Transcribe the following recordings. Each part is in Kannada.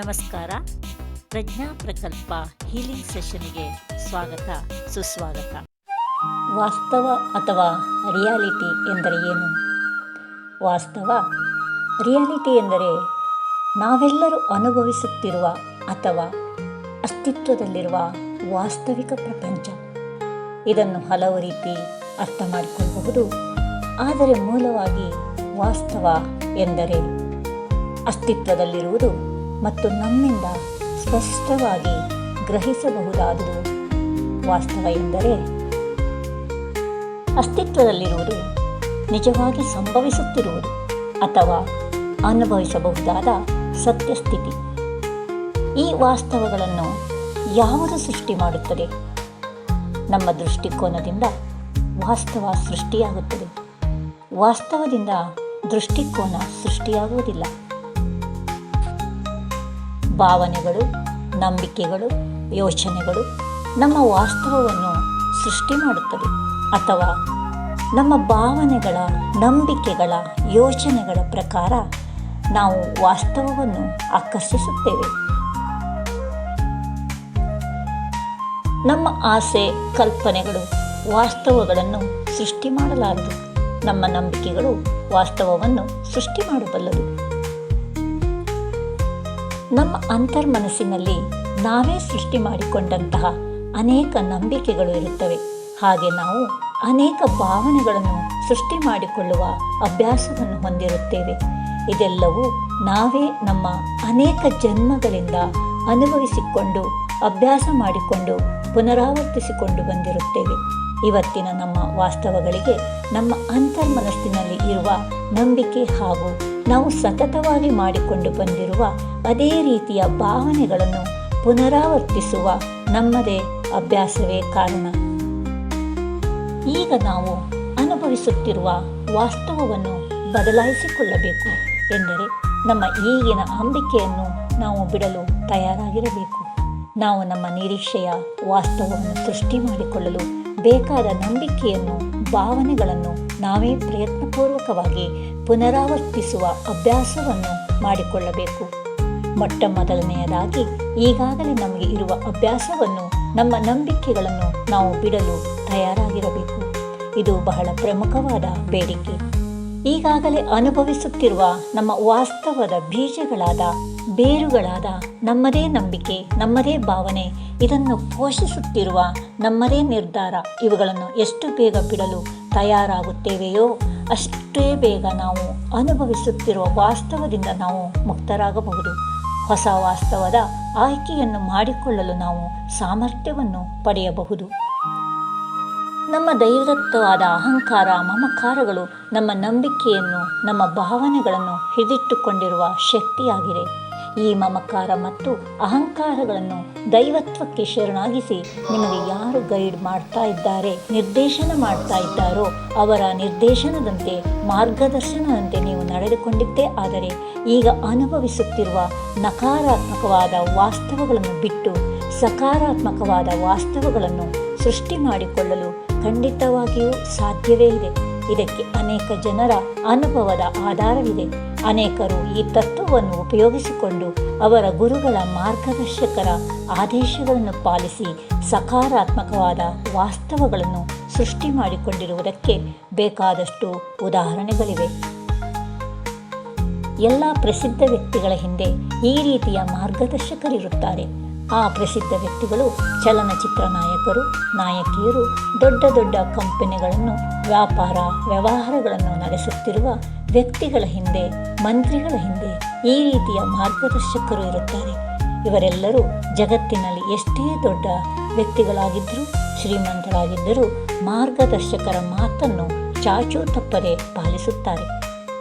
ನಮಸ್ಕಾರ. ಪ್ರಜ್ಞಾ ಪ್ರಕಲ್ಪ ಹೀಲಿಂಗ್ ಸೆಷನ್ಗೆ ಸ್ವಾಗತ, ಸುಸ್ವಾಗತ. ವಾಸ್ತವ ಅಥವಾ ರಿಯಾಲಿಟಿ ಎಂದರೆ ಏನು? ವಾಸ್ತವ, ರಿಯಾಲಿಟಿ ಎಂದರೆ ನಾವೆಲ್ಲರೂ ಅನುಭವಿಸುತ್ತಿರುವ ಅಥವಾ ಅಸ್ತಿತ್ವದಲ್ಲಿರುವ ವಾಸ್ತವಿಕ ಪ್ರಪಂಚ. ಇದನ್ನು ಹಲವು ರೀತಿ ಅರ್ಥ ಮಾಡಿಕೊಳ್ಳಬಹುದು ಆದರೆ ಮೂಲವಾಗಿ ವಾಸ್ತವ ಎಂದರೆ ಅಸ್ತಿತ್ವದಲ್ಲಿರುವುದು ಮತ್ತು ನಮ್ಮಿಂದ ಸ್ಪಷ್ಟವಾಗಿ ಗ್ರಹಿಸಬಹುದಾದುದು ವಾಸ್ತವ ಎಂದರೆ ಅಸ್ತಿತ್ವದಲ್ಲಿರುವುದು ನಿಜವಾಗಿ ಸಂಭವಿಸುತ್ತಿರುವುದು ಅಥವಾ ಅನುಭವಿಸಬಹುದಾದ ಸತ್ಯಸ್ಥಿತಿ. ಈ ವಾಸ್ತವಗಳನ್ನು ಯಾವುದು ಸೃಷ್ಟಿ ಮಾಡುತ್ತದೆ? ನಮ್ಮ ದೃಷ್ಟಿಕೋನದಿಂದ ವಾಸ್ತವ ಸೃಷ್ಟಿಯಾಗುತ್ತದೆ. ವಾಸ್ತವದಿಂದ ದೃಷ್ಟಿಕೋನ ಸೃಷ್ಟಿಯಾಗುವುದಿಲ್ಲ. ಭಾವನೆಗಳು, ನಂಬಿಕೆಗಳು, ಯೋಚನೆಗಳು ನಮ್ಮ ವಾಸ್ತವವನ್ನು ಸೃಷ್ಟಿ ಮಾಡುತ್ತವೆ. ಅಥವಾ ನಮ್ಮ ಭಾವನೆಗಳ, ನಂಬಿಕೆಗಳ, ಯೋಚನೆಗಳ ಪ್ರಕಾರ ನಾವು ವಾಸ್ತವವನ್ನು ಆಕರ್ಷಿಸುತ್ತೇವೆ. ನಮ್ಮ ಆಸೆ, ಕಲ್ಪನೆಗಳು ವಾಸ್ತವಗಳನ್ನು ಸೃಷ್ಟಿ ಮಾಡಲಾರದು. ನಮ್ಮ ನಂಬಿಕೆಗಳು ವಾಸ್ತವವನ್ನು ಸೃಷ್ಟಿ ಮಾಡಬಲ್ಲದು ನಮ್ಮ ಅಂತರ್ಮನಸ್ಸಿನಲ್ಲಿ ನಾವೇ ಸೃಷ್ಟಿ ಮಾಡಿಕೊಂಡಂತಹ ಅನೇಕ ನಂಬಿಕೆಗಳು ಇರುತ್ತವೆ. ಹಾಗೆ ನಾವು ಅನೇಕ ಭಾವನೆಗಳನ್ನು ಸೃಷ್ಟಿ ಮಾಡಿಕೊಳ್ಳುವ ಅಭ್ಯಾಸವನ್ನು ಹೊಂದಿರುತ್ತೇವೆ. ಇದೆಲ್ಲವೂ ನಾವೇ ನಮ್ಮ ಅನೇಕ ಜನ್ಮಗಳಿಂದ ಅನುಭವಿಸಿಕೊಂಡು, ಅಭ್ಯಾಸ ಮಾಡಿಕೊಂಡು, ಪುನರಾವರ್ತಿಸಿಕೊಂಡು ಬಂದಿರುತ್ತೇವೆ. ಇವತ್ತಿನ ನಮ್ಮ ವಾಸ್ತವಗಳಿಗೆ, ನಮ್ಮ ಅಂತರ್ಮನಸ್ಸಿನಲ್ಲಿ ಇರುವ ನಂಬಿಕೆ ಹಾಗೂ ನಾವು ಸತತವಾಗಿ ಮಾಡಿಕೊಂಡು ಬಂದಿರುವ ಅದೇ ರೀತಿಯ ಭಾವನೆಗಳನ್ನು ಪುನರಾವರ್ತಿಸುವ ನಮ್ಮದೇ ಅಭ್ಯಾಸವೇ ಕಾರಣ. ಈಗ ನಾವು ಅನುಭವಿಸುತ್ತಿರುವ ವಾಸ್ತವವನ್ನು ಬದಲಾಯಿಸಿಕೊಳ್ಳಬೇಕು ಎಂದರೆ ನಮ್ಮ ಈಗಿನ ಅಂಬಿಕೆಯನ್ನು ನಾವು ಬಿಡಲು ತಯಾರಾಗಿರಬೇಕು. ನಾವು ನಮ್ಮ ನಿರೀಕ್ಷೆಯ ವಾಸ್ತವವನ್ನು ಸೃಷ್ಟಿ ಮಾಡಿಕೊಳ್ಳಲು ಬೇಕಾದ ನಂಬಿಕೆಯನ್ನು, ಭಾವನೆಗಳನ್ನು ನಾವೇ ಪ್ರಯತ್ನಪೂರ್ವಕವಾಗಿ ಪುನರಾವರ್ತಿಸುವ ಅಭ್ಯಾಸವನ್ನು ಮಾಡಿಕೊಳ್ಳಬೇಕು. ಮೊಟ್ಟ ಮೊದಲನೆಯದಾಗಿ ಈಗಾಗಲೇ ನಮಗೆ ಇರುವ ಅಭ್ಯಾಸವನ್ನು, ನಮ್ಮ ನಂಬಿಕೆಗಳನ್ನು ನಾವು ಬಿಡಲು ತಯಾರಾಗಿರಬೇಕು. ಇದು ಬಹಳ ಪ್ರಮುಖವಾದ ಬೇಡಿಕೆ. ಈಗಾಗಲೇ ಅನುಭವಿಸುತ್ತಿರುವ ನಮ್ಮ ವಾಸ್ತವದ ಬೀಜಗಳಾದ ಬೇರುಗಳಾದ ನಮ್ಮದೇ ನಂಬಿಕೆ, ನಮ್ಮದೇ ಭಾವನೆ, ಇದನ್ನು ಪೋಷಿಸುತ್ತಿರುವ ನಮ್ಮದೇ ನಿರ್ಧಾರ, ಇವುಗಳನ್ನು ಎಷ್ಟು ಬೇಗ ಬಿಡಲು ತಯಾರಾಗುತ್ತೇವೆಯೋ ಅಷ್ಟೇ ಬೇಗ ನಾವು ಅನುಭವಿಸುತ್ತಿರುವ ವಾಸ್ತವದಿಂದ ನಾವು ಮುಕ್ತರಾಗಬಹುದು. ಹೊಸ ವಾಸ್ತವದ ಆಯ್ಕೆಯನ್ನು ಮಾಡಿಕೊಳ್ಳಲು ನಾವು ಸಾಮರ್ಥ್ಯವನ್ನು ಪಡೆಯಬಹುದು. ನಮ್ಮ ದೈವದತ್ತವಾದ ಅಹಂಕಾರ, ಮಮಕಾರಗಳು ನಮ್ಮ ನಂಬಿಕೆಯನ್ನು, ನಮ್ಮ ಭಾವನೆಗಳನ್ನು ಹಿಡಿದಿಟ್ಟುಕೊಂಡಿರುವ ಶಕ್ತಿಯಾಗಿದೆ. ಈ ಮಮಕಾರ ಮತ್ತು ಅಹಂಕಾರಗಳನ್ನು ದೈವತ್ವಕ್ಕೆ ಶರಣಾಗಿಸಿ ನಿಮಗೆ ಯಾರು ಗೈಡ್ ಮಾಡ್ತಾ ಇದ್ದಾರೆ, ನಿರ್ದೇಶನ ಮಾಡ್ತಾ ಇದ್ದಾರೋ ಅವರ ನಿರ್ದೇಶನದಂತೆ, ಮಾರ್ಗದರ್ಶನದಂತೆ ನೀವು ನಡೆದುಕೊಂಡಿದ್ದೇ. ಆದರೆ ಈಗ ಅನುಭವಿಸುತ್ತಿರುವ ನಕಾರಾತ್ಮಕವಾದ ವಾಸ್ತವಗಳನ್ನು ಬಿಟ್ಟು ಸಕಾರಾತ್ಮಕವಾದ ವಾಸ್ತವಗಳನ್ನು ಸೃಷ್ಟಿ ಮಾಡಿಕೊಳ್ಳಲು ಖಂಡಿತವಾಗಿಯೂ ಸಾಧ್ಯವೇ ಇದೆ. ಇದಕ್ಕೆ ಅನೇಕ ಜನರ ಅನುಭವದ ಆಧಾರವಿದೆ. ಅನೇಕರು ಈ ತತ್ವವನ್ನು ಉಪಯೋಗಿಸಿಕೊಂಡು ಅವರ ಗುರುಗಳ ಮಾರ್ಗದರ್ಶಕರ ಆದೇಶಗಳನ್ನು ಪಾಲಿಸಿ ಸಕಾರಾತ್ಮಕವಾದ ವಾಸ್ತವಗಳನ್ನು ಸೃಷ್ಟಿ ಮಾಡಿಕೊಂಡಿರುವುದಕ್ಕೆ ಬೇಕಾದಷ್ಟು ಉದಾಹರಣೆಗಳಿವೆ. ಎಲ್ಲ ಪ್ರಸಿದ್ಧ ವ್ಯಕ್ತಿಗಳ ಹಿಂದೆ ಈ ರೀತಿಯ ಮಾರ್ಗದರ್ಶಕರಿರುತ್ತಾರೆ. ಆ ಪ್ರಸಿದ್ಧ ವ್ಯಕ್ತಿಗಳು ಚಲನಚಿತ್ರ ನಾಯಕರು, ನಾಯಕಿಯರು, ದೊಡ್ಡ ದೊಡ್ಡ ಕಂಪನಿಗಳನ್ನು ವ್ಯಾಪಾರ ವ್ಯವಹಾರಗಳನ್ನು ನಡೆಸುತ್ತಿರುವ ವ್ಯಕ್ತಿಗಳ ಹಿಂದೆ, ಮಂತ್ರಿಗಳ ಹಿಂದೆ ಈ ರೀತಿಯ ಮಾರ್ಗದರ್ಶಕರು ಇರುತ್ತಾರೆ. ಇವರೆಲ್ಲರೂ ಜಗತ್ತಿನಲ್ಲಿ ಎಷ್ಟೇ ದೊಡ್ಡ ವ್ಯಕ್ತಿಗಳಾಗಿದ್ದರೂ ಶ್ರೀಮಂತರಾಗಿದ್ದರೂ ಮಾರ್ಗದರ್ಶಕರ ಮಾತನ್ನು ಚಾಚೂ ತಪ್ಪದೆ ಪಾಲಿಸುತ್ತಾರೆ.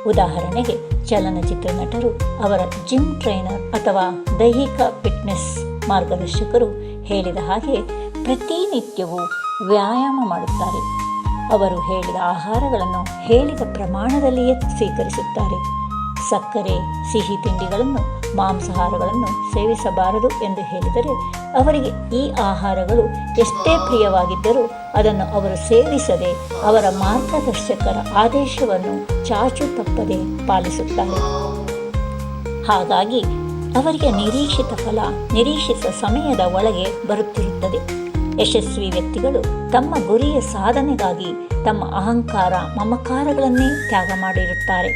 ಉದಾಹರಣೆಗೆ, ಚಲನಚಿತ್ರ ನಟರು ಅವರ ಜಿಮ್ ಟ್ರೈನರ್ ಅಥವಾ ದೈಹಿಕ ಫಿಟ್ನೆಸ್ ಮಾರ್ಗದರ್ಶಕರು ಹೇಳಿದ ಹಾಗೆ ಪ್ರತಿನಿತ್ಯವೂ ವ್ಯಾಯಾಮ ಮಾಡುತ್ತಾರೆ. ಅವರು ಹೇಳಿದ ಆಹಾರಗಳನ್ನು ಹೇಳಿದ ಪ್ರಮಾಣದಲ್ಲಿಯೇ ಸ್ವೀಕರಿಸುತ್ತಾರೆ. ಸಕ್ಕರೆ, ಸಿಹಿ ತಿಂಡಿಗಳನ್ನು, ಮಾಂಸಾಹಾರಗಳನ್ನು ಸೇವಿಸಬಾರದು ಎಂದು ಹೇಳಿದರೆ ಅವರಿಗೆ ಈ ಆಹಾರಗಳು ಎಷ್ಟೇ ಪ್ರಿಯವಾಗಿದ್ದರೂ ಅದನ್ನು ಅವರು ಸೇವಿಸದೆ ಅವರ ಮಾರ್ಗದರ್ಶಕರ ಆದೇಶವನ್ನು ಚಾಚು ತಪ್ಪದೆ ಪಾಲಿಸುತ್ತಾರೆ. ಹಾಗಾಗಿ ಅವರಿಗೆ ನಿರೀಕ್ಷಿತ ಫಲ, ನಿರೀಕ್ಷಿತ ಸಮಯದ ಒಳಗೆ ಬರುತ್ತಿರುತ್ತದೆ. ಯಶಸ್ವಿ ವ್ಯಕ್ತಿಗಳು ತಮ್ಮ ಗುರಿಯ ಸಾಧನೆಗಾಗಿ ತಮ್ಮ ಅಹಂಕಾರ, ಮಮಕಾರಗಳನ್ನೇ ತ್ಯಾಗ ಮಾಡಿರುತ್ತಾರೆ.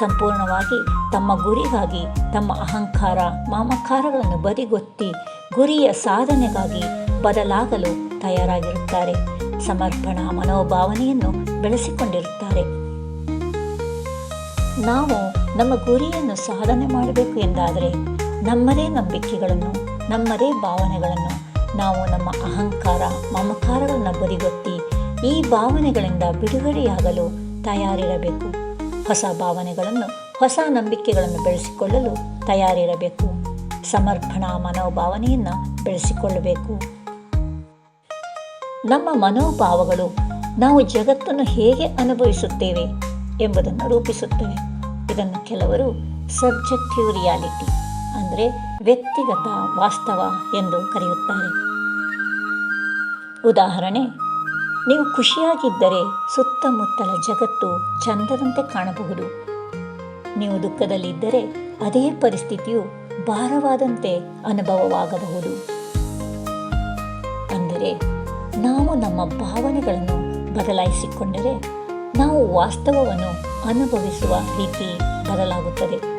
ಸಂಪೂರ್ಣವಾಗಿ ತಮ್ಮ ಗುರಿಗಾಗಿ, ತಮ್ಮ ಅಹಂಕಾರ, ಮಾಮಕಾರಗಳನ್ನು ಬದಿಗೊತ್ತಿ ಗುರಿಯ ಸಾಧನೆಗಾಗಿ ಬದಲಾಗಲು ತಯಾರಾಗಿರುತ್ತಾರೆ. ಸಮರ್ಪಣಾ ಮನೋಭಾವನೆಯನ್ನು ಬೆಳೆಸಿಕೊಂಡಿರುತ್ತಾರೆ. ನಾವು ನಮ್ಮ ಗುರಿಯನ್ನು ಸಾಧನೆ ಮಾಡಬೇಕು ಎಂದಾದರೆ ನಮ್ಮದೇ ನಂಬಿಕೆಗಳನ್ನು, ನಮ್ಮದೇ ಭಾವನೆಗಳನ್ನು ನಾವು ನಮ್ಮ ಅಹಂಕಾರ, ಮಮಕಾರಗಳನ್ನು ಬದಿಗೊತ್ತಿ ಈ ಭಾವನೆಗಳಿಂದ ಬಿಡುಗಡೆಯಾಗಲು ತಯಾರಿರಬೇಕು. ಹೊಸ ಭಾವನೆಗಳನ್ನು, ಹೊಸ ನಂಬಿಕೆಗಳನ್ನು ಬೆಳೆಸಿಕೊಳ್ಳಲು ತಯಾರಿರಬೇಕು. ಸಮರ್ಪಣಾ ಮನೋಭಾವನೆಯನ್ನು ಬೆಳೆಸಿಕೊಳ್ಳಬೇಕು. ನಮ್ಮ ಮನೋಭಾವಗಳು ನಾವು ಜಗತ್ತನ್ನು ಹೇಗೆ ಅನುಭವಿಸುತ್ತೇವೆ ಎಂಬುದನ್ನು ರೂಪಿಸುತ್ತವೆ. ಇದನ್ನು ಕೆಲವರು ಸಬ್ಜೆಕ್ಟಿವ್ ರಿಯಾಲಿಟಿ ಅಂದರೆ ವ್ಯಕ್ತಿಗತ ವಾಸ್ತವ ಎಂದು ಕರೆಯುತ್ತಾರೆ. ಉದಾಹರಣೆ, ನೀವು ಖುಷಿಯಾಗಿದ್ದರೆ ಸುತ್ತಮುತ್ತಲ ಜಗತ್ತು ಚಂದದಂತೆ ಕಾಣಬಹುದು. ನೀವು ದುಃಖದಲ್ಲಿದ್ದರೆ ಅದೇ ಪರಿಸ್ಥಿತಿಯು ಭಾರವಾದಂತೆ ಅನುಭವವಾಗಬಹುದು. ಅಂದರೆ, ನಾವು ನಮ್ಮ ಭಾವನೆಗಳನ್ನು ಬದಲಾಯಿಸಿಕೊಂಡರೆ ನಾವು ವಾಸ್ತವವನ್ನು ಅನುಭವಿಸುವ ರೀತಿ ಬದಲಾಗುತ್ತದೆ.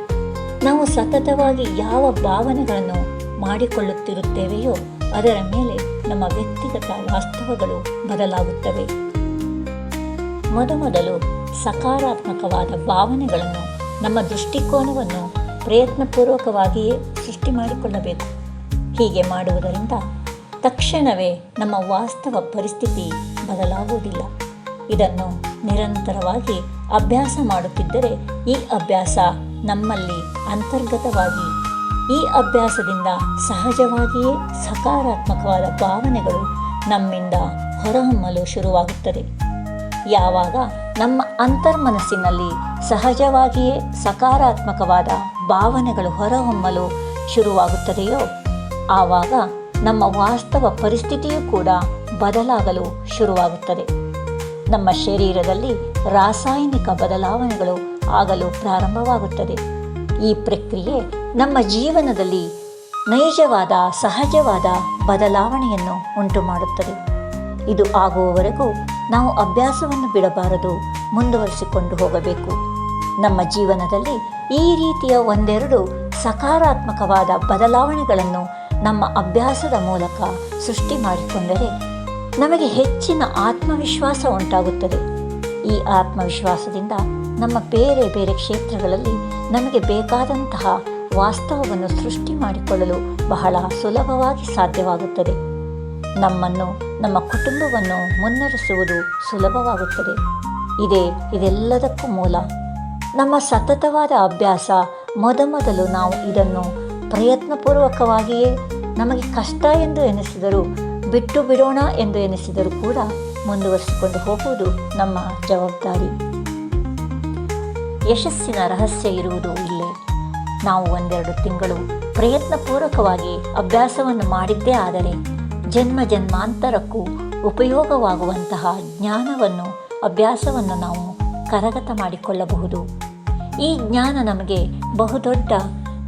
ನಾವು ಸತತವಾಗಿ ಯಾವ ಭಾವನೆಗಳನ್ನು ಮಾಡಿಕೊಳ್ಳುತ್ತಿರುತ್ತೇವೆಯೋ ಅದರ ಮೇಲೆ ನಮ್ಮ ವ್ಯಕ್ತಿಗತ ವಾಸ್ತವಗಳು ಬದಲಾಗುತ್ತವೆ. ಮೊದಮೊದಲು ಸಕಾರಾತ್ಮಕವಾದ ಭಾವನೆಗಳನ್ನು ನಮ್ಮ ದೃಷ್ಟಿಕೋನವನ್ನು ಪ್ರಯತ್ನಪೂರ್ವಕವಾಗಿಯೇ ಸೃಷ್ಟಿ ಮಾಡಿಕೊಳ್ಳಬೇಕು. ಹೀಗೆ ಮಾಡುವುದರಿಂದ ತಕ್ಷಣವೇ ನಮ್ಮ ವಾಸ್ತವ ಪರಿಸ್ಥಿತಿ ಬದಲಾಗುವುದಿಲ್ಲ. ಇದನ್ನು ನಿರಂತರವಾಗಿ ಅಭ್ಯಾಸ ಮಾಡುತ್ತಿದ್ದರೆ ಈ ಅಭ್ಯಾಸ ನಮ್ಮಲ್ಲಿ ಅಂತರ್ಗತವಾಗಿ ಈ ಅಭ್ಯಾಸದಿಂದ ಸಹಜವಾಗಿಯೇ ಸಕಾರಾತ್ಮಕವಾದ ಭಾವನೆಗಳು ನಮ್ಮಿಂದ ಹೊರಹೊಮ್ಮಲು ಶುರುವಾಗುತ್ತದೆ. ಯಾವಾಗ ನಮ್ಮ ಅಂತರ್ಮನಸ್ಸಿನಲ್ಲಿ ಸಹಜವಾಗಿಯೇ ಸಕಾರಾತ್ಮಕವಾದ ಭಾವನೆಗಳು ಹೊರಹೊಮ್ಮಲು ಶುರುವಾಗುತ್ತದೆಯೋ, ಆವಾಗ ನಮ್ಮ ವಾಸ್ತವ ಪರಿಸ್ಥಿತಿಯೂ ಕೂಡ ಬದಲಾಗಲು ಶುರುವಾಗುತ್ತದೆ. ನಮ್ಮ ಶರೀರದಲ್ಲಿ ರಾಸಾಯನಿಕ ಬದಲಾವಣೆಗಳು ಆಗಲು ಪ್ರಾರಂಭವಾಗುತ್ತದೆ. ಈ ಪ್ರಕ್ರಿಯೆ ನಮ್ಮ ಜೀವನದಲ್ಲಿ ನೈಜವಾದ, ಸಹಜವಾದ ಬದಲಾವಣೆಯನ್ನು ಉಂಟು ಮಾಡುತ್ತದೆ ಇದು ಆಗುವವರೆಗೂ ನಾವು ಅಭ್ಯಾಸವನ್ನು ಬಿಡಬಾರದು, ಮುಂದುವರಿಸಿಕೊಂಡು ಹೋಗಬೇಕು. ನಮ್ಮ ಜೀವನದಲ್ಲಿ ಈ ರೀತಿಯ ಒಂದೆರಡು ಸಕಾರಾತ್ಮಕವಾದ ಬದಲಾವಣೆಗಳನ್ನು ನಮ್ಮ ಅಭ್ಯಾಸದ ಮೂಲಕ ಸೃಷ್ಟಿ ಮಾಡಿಕೊಂಡರೆ ನಮಗೆ ಹೆಚ್ಚಿನ ಆತ್ಮವಿಶ್ವಾಸ ಉಂಟಾಗುತ್ತದೆ. ಈ ಆತ್ಮವಿಶ್ವಾಸದಿಂದ ನಮ್ಮ ಬೇರೆ ಬೇರೆ ಕ್ಷೇತ್ರಗಳಲ್ಲಿ ನಮಗೆ ಬೇಕಾದಂತಹ ವಾಸ್ತವವನ್ನು ಸೃಷ್ಟಿ ಮಾಡಿಕೊಳ್ಳಲು ಬಹಳ ಸುಲಭವಾಗಿ ಸಾಧ್ಯವಾಗುತ್ತದೆ. ನಮ್ಮನ್ನು, ನಮ್ಮ ಕುಟುಂಬವನ್ನು ಮುನ್ನಡೆಸುವುದು ಸುಲಭವಾಗುತ್ತದೆ. ಇದೇ ಇದೆಲ್ಲದಕ್ಕೂ ಮೂಲ. ನಮ್ಮ ಸತತವಾದ ಅಭ್ಯಾಸ ಮೊದಮೊದಲು ನಾವು ಇದನ್ನು ಪ್ರಯತ್ನಪೂರ್ವಕವಾಗಿಯೇ ನಮಗೆ ಕಷ್ಟ ಎಂದು ಎನಿಸಿದರೂ ಬಿಟ್ಟು ಬಿಡೋಣ ಎಂದು ಎನಿಸಿದರೂ ಕೂಡ ಮುಂದುವರಿಸಿಕೊಂಡು ಹೋಗುವುದು ನಮ್ಮ ಜವಾಬ್ದಾರಿ. ಯಶಸ್ಸಿನ ರಹಸ್ಯ ಇರುವುದು ಇಲ್ಲೇ. ನಾವು ಒಂದೆರಡು ತಿಂಗಳು ಪ್ರಯತ್ನಪೂರ್ವಕವಾಗಿ ಅಭ್ಯಾಸವನ್ನು ಮಾಡಿದ್ದೇ ಆದರೆ ಜನ್ಮ ಜನ್ಮಾಂತರಕ್ಕೂ ಉಪಯೋಗವಾಗುವಂತಹ ಜ್ಞಾನವನ್ನು, ಅಭ್ಯಾಸವನ್ನು ನಾವು ಕರಗತ ಮಾಡಿಕೊಳ್ಳಬಹುದು. ಈ ಜ್ಞಾನ ನಮಗೆ ಬಹುದೊಡ್ಡ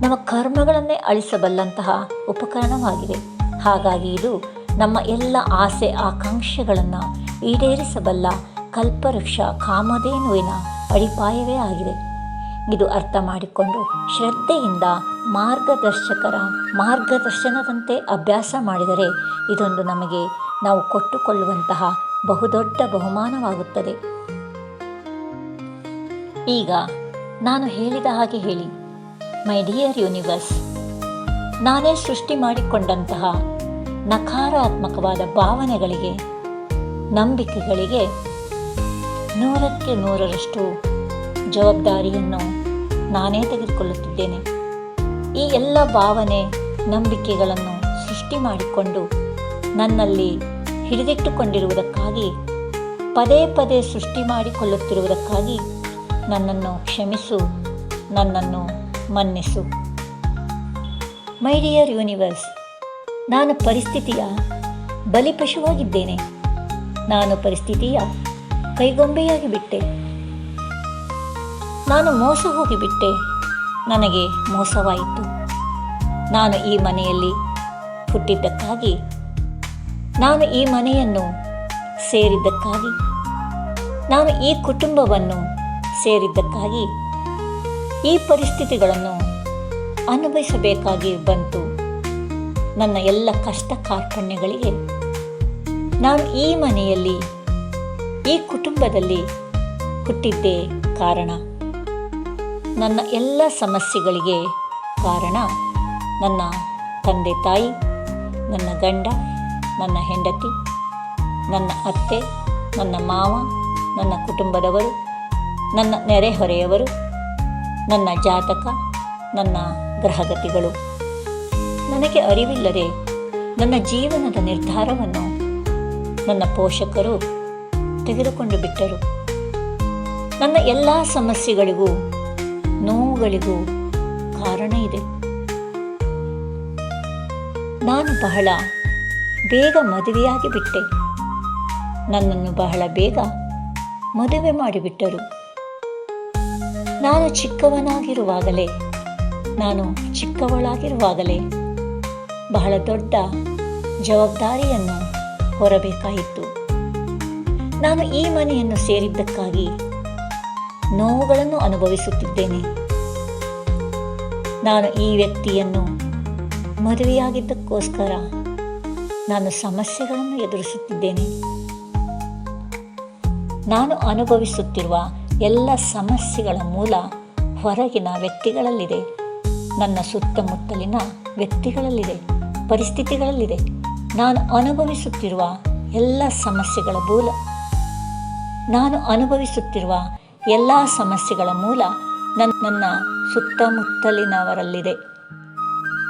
ನಮ್ಮ ಕರ್ಮಗಳನ್ನೇ ಅಳಿಸಬಲ್ಲಂತಹ ಉಪಕರಣವಾಗಿದೆ. ಹಾಗಾಗಿ ಇದು ನಮ್ಮ ಎಲ್ಲ ಆಸೆ ಆಕಾಂಕ್ಷೆಗಳನ್ನು ಈಡೇರಿಸಬಲ್ಲ ಕಲ್ಪವೃಕ್ಷ ಕಾಮಧೇನುವಿನ ಅಡಿಪಾಯವೇ ಆಗಿದೆ. ಇದು ಅರ್ಥ ಮಾಡಿಕೊಂಡು ಶ್ರದ್ಧೆಯಿಂದ ಮಾರ್ಗದರ್ಶಕರ ಮಾರ್ಗದರ್ಶನದಂತೆ ಅಭ್ಯಾಸ ಮಾಡಿದರೆ ಇದೊಂದು ನಮಗೆ ನಾವು ಕೊಟ್ಟುಕೊಳ್ಳುವಂತಹ ಬಹುದೊಡ್ಡ ಬಹುಮಾನವಾಗುತ್ತದೆ. ಈಗ ನಾನು ಹೇಳಿದ ಹಾಗೆ ಹೇಳಿ. ಮೈ ಡಿಯರ್ ಯೂನಿವರ್ಸ್, ನಾನೇ ಸೃಷ್ಟಿ ಮಾಡಿಕೊಂಡಂತಹ ನಕಾರಾತ್ಮಕವಾದ ಭಾವನೆಗಳಿಗೆ, ನಂಬಿಕೆಗಳಿಗೆ ನೂರಕ್ಕೆ ನೂರರಷ್ಟು ಜವಾಬ್ದಾರಿಯನ್ನು ನಾನೇ ತೆಗೆದುಕೊಳ್ಳುತ್ತಿದ್ದೇನೆ. ಈ ಎಲ್ಲ ಭಾವನೆ, ನಂಬಿಕೆಗಳನ್ನು ಸೃಷ್ಟಿ ಮಾಡಿಕೊಂಡು ನನ್ನಲ್ಲಿ ಹಿಡಿದಿಟ್ಟುಕೊಂಡಿರುವುದಕ್ಕಾಗಿ, ಪದೇ ಪದೇ ಸೃಷ್ಟಿ ಮಾಡಿಕೊಳ್ಳುತ್ತಿರುವುದಕ್ಕಾಗಿ ನನ್ನನ್ನು ಕ್ಷಮಿಸು, ನನ್ನನ್ನು ಮನ್ನಿಸು. ಮೈ ಡಿಯರ್ ಯೂನಿವರ್ಸ್ ನಾನು ಪರಿಸ್ಥಿತಿಯ ಬಲಿಪಶುವಾಗಿದ್ದೇನೆ. ನಾನು ಪರಿಸ್ಥಿತಿಯ ಕೈಗೊಂಬೆಯಾಗಿ ಬಿಟ್ಟೆ. ನಾನು ಮೋಸ ಹೋಗಿಬಿಟ್ಟೆ ನನಗೆ ಮೋಸವಾಯಿತು. ನಾನು ಈ ಮನೆಯಲ್ಲಿ ಹುಟ್ಟಿದ್ದಕ್ಕಾಗಿ, ನಾನು ಈ ಮನೆಯನ್ನು ಸೇರಿದ್ದಕ್ಕಾಗಿ, ನಾನು ಈ ಕುಟುಂಬವನ್ನು ಸೇರಿದ್ದಕ್ಕಾಗಿ ಈ ಪರಿಸ್ಥಿತಿಗಳನ್ನು ಅನುಭವಿಸಬೇಕಾಗಿ ಬಂತು. ನನ್ನ ಎಲ್ಲ ಕಷ್ಟ ಕಾರ್ಪಣ್ಯಗಳಿಗೆ ನಾನು ಈ ಮನೆಯಲ್ಲಿ ಈ ಕುಟುಂಬದಲ್ಲಿ ಹುಟ್ಟಿದ್ದೇ ಕಾರಣ. ನನ್ನ ಎಲ್ಲ ಸಮಸ್ಯೆಗಳಿಗೆ ಕಾರಣ ನನ್ನ ತಂದೆ ತಾಯಿ, ನನ್ನ ಗಂಡ, ನನ್ನ ಹೆಂಡತಿ, ನನ್ನ ಅತ್ತೆ, ನನ್ನ ಮಾವ, ನನ್ನ ಕುಟುಂಬದವರು, ನನ್ನ ನೆರೆಹೊರೆಯವರು ನನ್ನ ಜಾತಕ, ನನ್ನ ಗ್ರಹಗತಿಗಳು. ನನಗೆ ಅರಿವಿಲ್ಲದೆ ನನ್ನ ಜೀವನದ ನಿರ್ಧಾರವನ್ನು ನನ್ನ ಪೋಷಕರು ತೆಗೆದುಕೊಂಡು ಬಿಟ್ಟರು. ನನ್ನ ಎಲ್ಲ ಸಮಸ್ಯೆಗಳಿಗೂ, ನೋವುಗಳಿಗೂ ಕಾರಣ ಇದೆ. ನಾನು ಬಹಳ ಬೇಗ ಮದುವೆಯಾಗಿ ಬಿಟ್ಟೆ. ನನ್ನನ್ನು ಬಹಳ ಬೇಗ ಮದುವೆ ಮಾಡಿಬಿಟ್ಟರು. ನಾನು ಚಿಕ್ಕವನಾಗಿರುವಾಗಲೇ, ನಾನು ಚಿಕ್ಕವಳಾಗಿರುವಾಗಲೇ ಬಹಳ ದೊಡ್ಡ ಜವಾಬ್ದಾರಿಯನ್ನು ಹೊರಬೇಕಾಯಿತು. ನಾನು ಈ ಮನೆಯನ್ನು ಸೇರಿದ್ದಕ್ಕಾಗಿ ನೋವುಗಳನ್ನು ಅನುಭವಿಸುತ್ತಿದ್ದೇನೆ. ನಾನು ಈ ವ್ಯಕ್ತಿಯನ್ನು ಮದುವೆಯಾಗಿದ್ದಕ್ಕೋಸ್ಕರ ನಾನು ಸಮಸ್ಯೆಗಳನ್ನು ಎದುರಿಸುತ್ತಿದ್ದೇನೆ. ನಾನು ಅನುಭವಿಸುತ್ತಿರುವ ಎಲ್ಲ ಸಮಸ್ಯೆಗಳ ಮೂಲ ಹೊರಗಿನ ವ್ಯಕ್ತಿಗಳಲ್ಲಿದೆ. ನನ್ನ ಸುತ್ತಮುತ್ತಲಿನ ವ್ಯಕ್ತಿಗಳಲ್ಲಿದೆ, ಪರಿಸ್ಥಿತಿಗಳಲ್ಲಿದೆ. ನಾನು ಅನುಭವಿಸುತ್ತಿರುವ ಎಲ್ಲ ಸಮಸ್ಯೆಗಳ ಮೂಲ ನಾನು ಅನುಭವಿಸುತ್ತಿರುವ ಎಲ್ಲ ಸಮಸ್ಯೆಗಳ ಮೂಲ ನನ್ನ ನನ್ನ ಸುತ್ತಮುತ್ತಲಿನವರಲ್ಲಿದೆ.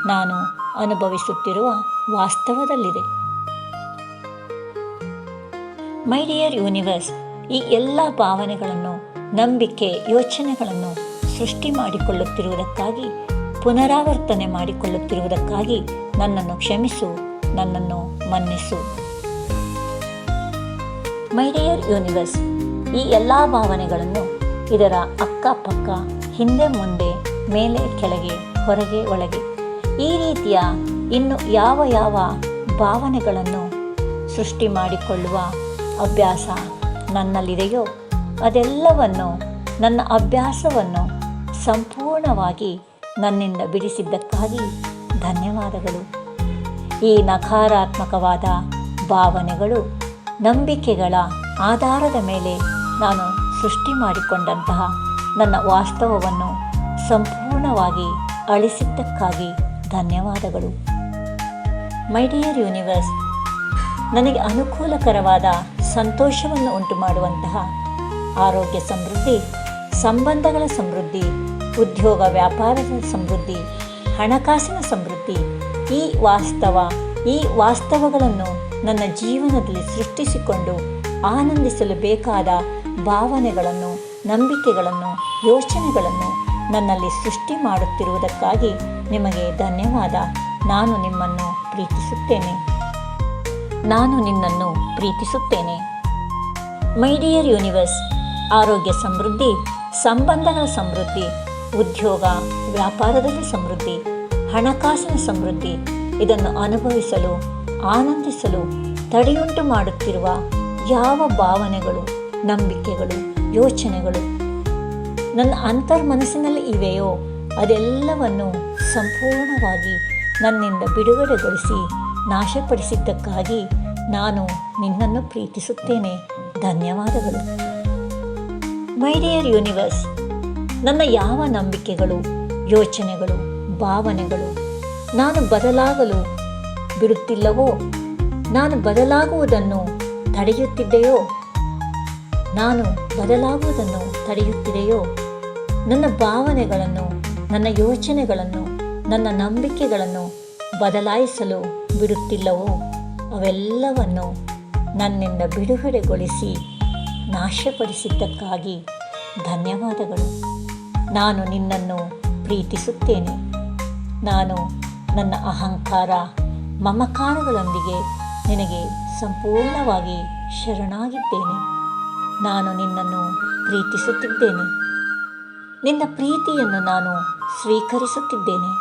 ನಾನು ಅನುಭವಿಸುತ್ತಿರುವ ವಾಸ್ತವದಲ್ಲಿದೆ. ಮೈ ಡಿಯರ್ ಯೂನಿವರ್ಸ್ ಈ ಎಲ್ಲ ಭಾವನೆಗಳನ್ನು, ನಂಬಿಕೆ, ಯೋಚನೆಗಳನ್ನು ಸೃಷ್ಟಿ ಮಾಡಿಕೊಳ್ಳುತ್ತಿರುವುದಕ್ಕಾಗಿ, ಪುನರಾವರ್ತನೆ ಮಾಡಿಕೊಳ್ಳುತ್ತಿರುವುದಕ್ಕಾಗಿ ನನ್ನನ್ನು ಕ್ಷಮಿಸು, ನನ್ನನ್ನು ಮನ್ನಿಸು. My dear universe. ಈ ಎಲ್ಲ ಭಾವನೆಗಳನ್ನು ಇದರ ಅಕ್ಕಪಕ್ಕ, ಹಿಂದೆ ಮುಂದೆ, ಮೇಲೆ ಕೆಳಗೆ, ಹೊರಗೆ ಒಳಗೆ. ಈ ರೀತಿಯ ಇನ್ನು ಯಾವ ಯಾವ ಭಾವನೆಗಳನ್ನು ಸೃಷ್ಟಿ ಮಾಡಿಕೊಳ್ಳುವ ಅಭ್ಯಾಸ ನನ್ನಲ್ಲಿದೆಯೋ ಅದೆಲ್ಲವನ್ನು ನನ್ನ ಅಭ್ಯಾಸವನ್ನು ಸಂಪೂರ್ಣವಾಗಿ ನನ್ನಿಂದ ಬಿಡಿಸಿದ್ದಕ್ಕಾಗಿ ಧನ್ಯವಾದಗಳು. ಈ ನಕಾರಾತ್ಮಕವಾದ ಭಾವನೆಗಳು ನಂಬಿಕೆಗಳ ಆಧಾರದ ಮೇಲೆ ನಾನು ಸೃಷ್ಟಿ ಮಾಡಿಕೊಂಡಂತಹ ನನ್ನ ವಾಸ್ತವವನ್ನು ಸಂಪೂರ್ಣವಾಗಿ ಅಳಿಸಿದ್ದಕ್ಕಾಗಿ ಧನ್ಯವಾದಗಳು. ಮೈ ಡಿಯರ್ ಯೂನಿವರ್ಸ್ ನನಗೆ ಅನುಕೂಲಕರವಾದ ಸಂತೋಷವನ್ನು ಉಂಟು ಮಾಡುವಂತಹ ಆರೋಗ್ಯ ಸಮೃದ್ಧಿ, ಸಂಬಂಧಗಳ ಸಮೃದ್ಧಿ, ಉದ್ಯೋಗ ವ್ಯಾಪಾರದ ಸಮೃದ್ಧಿ, ಹಣಕಾಸಿನ ಸಮೃದ್ಧಿ, ಈ ವಾಸ್ತವ, ಈ ವಾಸ್ತವಗಳನ್ನು ನನ್ನ ಜೀವನದಲ್ಲಿ ಸೃಷ್ಟಿಸಿಕೊಂಡು ಆನಂದಿಸಲು ಬೇಕಾದ ಭಾವನೆಗಳನ್ನು, ನಂಬಿಕೆಗಳನ್ನು, ಯೋಚನೆಗಳನ್ನು ನನ್ನಲ್ಲಿ ಸೃಷ್ಟಿ ಮಾಡುತ್ತಿರುವುದಕ್ಕಾಗಿ ನಿಮಗೆ ಧನ್ಯವಾದ. ನಾನು ನಿಮ್ಮನ್ನು ಪ್ರೀತಿಸುತ್ತೇನೆ. ನಾನು ನಿನ್ನನ್ನು ಪ್ರೀತಿಸುತ್ತೇನೆ. ಮೈ ಡಿಯರ್ ಯೂನಿವರ್ಸ್, ಆರೋಗ್ಯ ಸಮೃದ್ಧಿ, ಸಂಬಂಧಗಳ ಸಮೃದ್ಧಿ, ಉದ್ಯೋಗ, ವ್ಯಾಪಾರದಲ್ಲಿ ಸಮೃದ್ಧಿ, ಹಣಕಾಸಿನ ಸಮೃದ್ಧಿ, ಇದನ್ನು ಅನುಭವಿಸಲು ಆನಂದಿಸಲು ತಡೆಯುಂಟು ಮಾಡುತ್ತಿರುವ ಯಾವ ಭಾವನೆಗಳು, ನಂಬಿಕೆಗಳು, ಯೋಚನೆಗಳು ನನ್ನ ಅಂತರ್ಮನಸ್ಸಿನಲ್ಲಿ ಇವೆಯೋ, ಅದೆಲ್ಲವನ್ನು ಸಂಪೂರ್ಣವಾಗಿ ನನ್ನಿಂದ ಬಿಡುಗಡೆಗೊಳಿಸಿ ನಾಶಪಡಿಸಿದ್ದಕ್ಕಾಗಿ ನಾನು ನಿನ್ನನ್ನು ಪ್ರೀತಿಸುತ್ತೇನೆ. ಧನ್ಯವಾದಗಳು. ಮೈ ಡಿಯರ್ ಯೂನಿವರ್ಸ್ ನನ್ನ ಯಾವ ನಂಬಿಕೆಗಳು, ಯೋಚನೆಗಳು, ಭಾವನೆಗಳು, ನಾನು ಬದಲಾಗಲು ಬಿಡುತ್ತಿಲ್ಲವೋ? ನಾನು ಬದಲಾಗುವುದನ್ನು ತಡೆಯುತ್ತಿದ್ದೆಯೋ ನಾನು ಬದಲಾಗುವುದನ್ನು ತಡೆಯುತ್ತಿದೆಯೋ? ನನ್ನ ಭಾವನೆಗಳನ್ನು, ನನ್ನ ಯೋಚನೆಗಳನ್ನು, ನನ್ನ ನಂಬಿಕೆಗಳನ್ನು ಬದಲಾಯಿಸಲು ಬಿಡುತ್ತಿಲ್ಲವೋ? ಅವೆಲ್ಲವನ್ನು ನನ್ನಿಂದ ಬಿಡುಗಡೆಗೊಳಿಸಿ ನಾಶಪಡಿಸಿದ್ದಕ್ಕಾಗಿ ಧನ್ಯವಾದಗಳು. ನಾನು ನಿನ್ನನ್ನು ಪ್ರೀತಿಸುತ್ತೇನೆ. ನಾನು ನನ್ನ ಅಹಂಕಾರ ಮಮಕಾರಗಳೊಂದಿಗೆ ನಿನಗೆ ಸಂಪೂರ್ಣವಾಗಿ ಶರಣಾಗಿದ್ದೇನೆ. ನಾನು ನಿನ್ನನ್ನು ಪ್ರೀತಿಸುತ್ತಿದ್ದೇನೆ. ನಿನ್ನ ಪ್ರೀತಿಯನ್ನು ನಾನು ಸ್ವೀಕರಿಸುತ್ತಿದ್ದೇನೆ.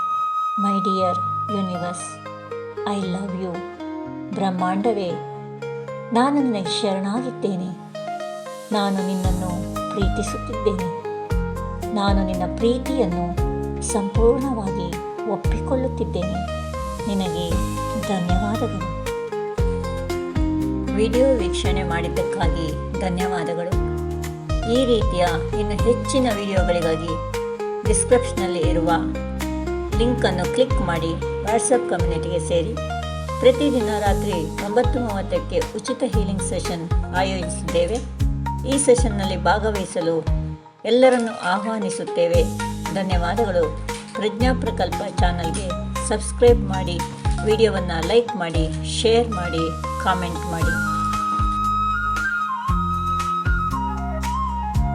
My dear universe I love you ಬ್ರಹ್ಮಾಂಡವೇ, ನಾನು ನಿನಗೆ ಶರಣಾಗಿದ್ದೇನೆ. ನಾನು ನಿನ್ನನ್ನು ಪ್ರೀತಿಸುತ್ತಿದ್ದೇನೆ. ನಾನು ನಿನ್ನ ಪ್ರೀತಿಯನ್ನು ಸಂಪೂರ್ಣವಾಗಿ ಒಪ್ಪಿಕೊಳ್ಳುತ್ತಿದ್ದೇನೆ. ನಿನಗೆ ಧನ್ಯವಾದಗಳು. ವಿಡಿಯೋ ವೀಕ್ಷಣೆ ಮಾಡಿದ್ದಕ್ಕಾಗಿ ಧನ್ಯವಾದಗಳು. ಈ ರೀತಿಯ ಇನ್ನು ಹೆಚ್ಚಿನ ವಿಡಿಯೋಗಳಿಗಾಗಿ ಡಿಸ್ಕ್ರಿಪ್ಷನಲ್ಲಿ ಇರುವ ಲಿಂಕನ್ನು ಕ್ಲಿಕ್ ಮಾಡಿ ವಾಟ್ಸಪ್ ಕಮ್ಯುನಿಟಿಗೆ ಸೇರಿ. ಪ್ರತಿದಿನ ರಾತ್ರಿ ಒಂಬತ್ತು ಮೂವತ್ತಕ್ಕೆ ಉಚಿತ ಹೀಲಿಂಗ್ ಸೆಷನ್ ಆಯೋಜಿಸಿದ್ದೇವೆ ಈ ಸೆಷನ್ನಲ್ಲಿ ಭಾಗವಹಿಸಲು ಎಲ್ಲರನ್ನು ಆಹ್ವಾನಿಸುತ್ತೇವೆ. ಧನ್ಯವಾದಗಳು. ಪ್ರಜ್ಞಾ ಪ್ರಕಲ್ಪ ಚಾನಲ್ಗೆ ಸಬ್ಸ್ಕ್ರೈಬ್ ಮಾಡಿ. ವಿಡಿಯೋವನ್ನು ಲೈಕ್ ಮಾಡಿ ಶೇರ್ ಮಾಡಿ ಕಾಮೆಂಟ್ ಮಾಡಿ.